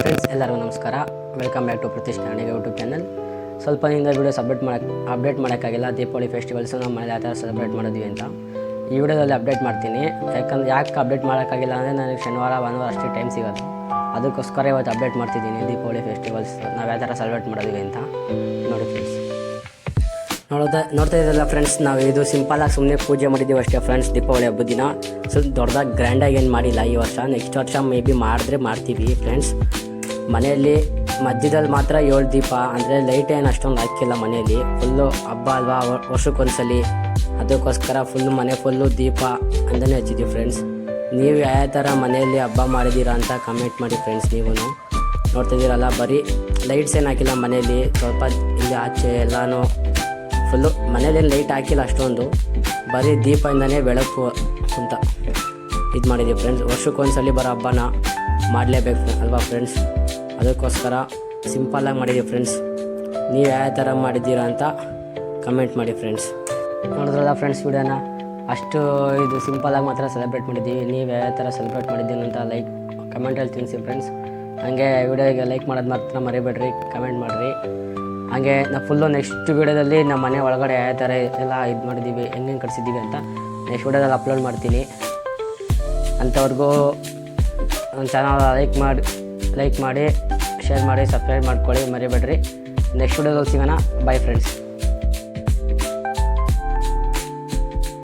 Friends ಎಲ್ಲರಿಗೂ ನಮಸ್ಕಾರ. Welcome back to Prathishta Kannadiga YouTube channel ಸ್ವಲ್ಪ ದಿನದ ವೀಡಿಯೋಸ್ ಅಪ್ಡೇಟ್ ಮಾಡೋಕ್ಕೆ ಅಪ್ಡೇಟ್ ಮಾಡೋಕ್ಕಾಗಿಲ್ಲ. ದೀಪಾವಳಿ ಫೆಸ್ಟಿವಲ್ಸು ನಮ್ಮ ಮನೇಲಿ ಯಾವ ಥರ ಸೆಲೆಬ್ರೇಟ್ ಮಾಡಿದ್ವಿ ಅಂತ. ಈ ವಿಡಿಯೋದಲ್ಲಿ ಅಪ್ಡೇಟ್ ಮಾಡ್ತೀನಿ. ಯಾಕಂದ್ರೆ ಯಾಕೆ ಅಪ್ಡೇಟ್ ಮಾಡೋಕ್ಕಾಗಿಲ್ಲ ಅಂದರೆ ನನಗೆ ಶನಿವಾರ, ಭಾನುವಾರ ಅಷ್ಟೇ ಟೈಮ್ ಸಿಗೋದು. ಅದಕ್ಕೋಸ್ಕರ ಇವತ್ತು ಅಪ್ಡೇಟ್ ಮಾಡ್ತಿದ್ದೀನಿ ದೀಪಾವಳಿ ಫೆಸ್ಟಿವಲ್ಸ್ ನಾವು ಯಾವ ಥರ ಸೆಲೆಬ್ರೇಟ್ ಮಾಡಿದ್ವಿ ಅಂತ. ನೋಡಿ ಫ್ರೆಂಡ್ಸ್ ನೋಡೋದ, ನೋಡ್ತಾ ಇದ್ದಲ್ಲ ಫ್ರೆಂಡ್ಸ್ ನಾವು ಇದು ಸಿಂಪಲಾಗಿ ಸುಮ್ಮನೆ ಪೂಜೆ ಮಾಡಿದ್ದೀವಿ ಅಷ್ಟೇ ಫ್ರೆಂಡ್ಸ್ ದೀಪಾವಳಿ ಹಬ್ಬದ ದಿನ. ಸ್ವಲ್ಪ ದೊಡ್ಡದಾಗಿ ಗ್ರ್ಯಾಂಡಾಗಿ ಏನು ಮಾಡಿಲ್ಲ ಈ ವರ್ಷ. ನೆಕ್ಸ್ಟ್ ವರ್ಷ ಮೇ ಬಿ ಮಾಡಿದ್ರೆ ಮಾಡ್ತೀವಿ ಫ್ರೆಂಡ್ಸ್ ಮನೆಯಲ್ಲಿ ಮಧ್ಯದಲ್ಲಿ ಮಾತ್ರ ಏಳು ದೀಪ, ಅಂದರೆ ಲೈಟ್ ಏನು ಅಷ್ಟೊಂದು ಹಾಕಿಲ್ಲ ಮನೆಯಲ್ಲಿ. ಫುಲ್ಲು ಹಬ್ಬ ಅಲ್ವಾ ವರ್ಷಕ್ಕೊಂದ್ಸಲಿ. ಅದಕ್ಕೋಸ್ಕರ ಫುಲ್ಲು ಮನೆ ಫುಲ್ಲು ದೀಪ ಅಂತಲೇ ಹಚ್ಚಿದ್ದೀವಿ ಫ್ರೆಂಡ್ಸ್ ನೀವು ಯಾವ ಥರ ಮನೆಯಲ್ಲಿ ಹಬ್ಬ ಮಾಡಿದ್ದೀರಾ ಅಂತ ಕಮೆಂಟ್ ಮಾಡಿ ಫ್ರೆಂಡ್ಸ್ ನೀವು. ನೋಡ್ತಿದ್ದೀರಲ್ಲ ಬರೀ ಲೈಟ್ಸ್ ಏನು ಹಾಕಿಲ್ಲ ಮನೆಯಲ್ಲಿ. ಸ್ವಲ್ಪ ಇಲ್ಲಿ ಆಚೆ ಎಲ್ಲನೂ ಫುಲ್ಲು ಮನೇಲೇನು ಲೈಟ್ ಹಾಕಿಲ್ಲ ಅಷ್ಟೊಂದು. ಬರೀ ದೀಪದಿಂದನೇ ಬೆಳಕು ಅಂತ ಇದು ಮಾಡಿದ್ದೀವಿ ಫ್ರೆಂಡ್ಸ್ ವರ್ಷಕ್ಕೊಂದ್ಸಲಿ ಬರೋ ಹಬ್ಬನ ಮಾಡಲೇಬೇಕು ಅಲ್ವಾ ಫ್ರೆಂಡ್ಸ್ ಅದಕ್ಕೋಸ್ಕರ ಸಿಂಪಲ್ಲಾಗಿ ಮಾಡಿದ್ದೀವಿ ಫ್ರೆಂಡ್ಸ್ ನೀವು ಯಾವ ಥರ ಮಾಡಿದ್ದೀರಾ ಅಂತ ಕಮೆಂಟ್ ಮಾಡಿ ಫ್ರೆಂಡ್ಸ್ ನೋಡಿದ್ರಲ್ಲ ಫ್ರೆಂಡ್ಸ್ ವಿಡಿಯೋನ ಅಷ್ಟು ಇದು ಸಿಂಪಲ್ಲಾಗಿ ಮಾತ್ರ ಸೆಲೆಬ್ರೇಟ್ ಮಾಡಿದ್ದೀವಿ. ನೀವು ಯಾವ ಥರ ಸೆಲೆಬ್ರೇಟ್ ಮಾಡಿದ್ದೀನಿ ಅಂತ ಲೈಕ್ ಕಮೆಂಟಲ್ಲಿ ತಿಳಿಸಿ ಫ್ರೆಂಡ್ಸ್ ಹಾಗೆ ವಿಡಿಯೋಗೆ ಲೈಕ್ ಮಾಡೋದು ಮಾತ್ರ ಮರಿಬೇಡ್ರಿ ಕಮೆಂಟ್ ಮಾಡಿರಿ. ಹಾಗೆ ನಾವು ಫುಲ್ಲು ನೆಕ್ಸ್ಟ್ ವೀಡಿಯೋದಲ್ಲಿ ನಮ್ಮ ಮನೆ ಒಳಗಡೆ ಯಾವ ಥರ ಎಲ್ಲ ಇದು ಮಾಡಿದ್ದೀವಿ ಹೆಂಗೆ ಕಟ್ಸಿದ್ದೀವಿ ಅಂತ ನೆಕ್ಸ್ಟ್ ವೀಡಿಯೋದಲ್ಲಿ ಅಪ್ಲೋಡ್ ಮಾಡ್ತೀನಿ. ಅಂಥವ್ರಿಗೂ ನನ್ನ ಚಾನಲ್ ಲೈಕ್ ಮಾಡಿ. ಲೈಕ್ ಮಾಡಿ ಶೇರ್ ಮಾಡಿ ಸಬ್ಸ್ಕ್ರೈಬ್ ಮಾಡ್ಕೊಳ್ಳಿ ಮರಿಬೇಡ್ರಿ. ನೆಕ್ಸ್ಟ್ ವೀಡಿಯೋದಲ್ಲಿ ಸಿಗೋಣ. By friends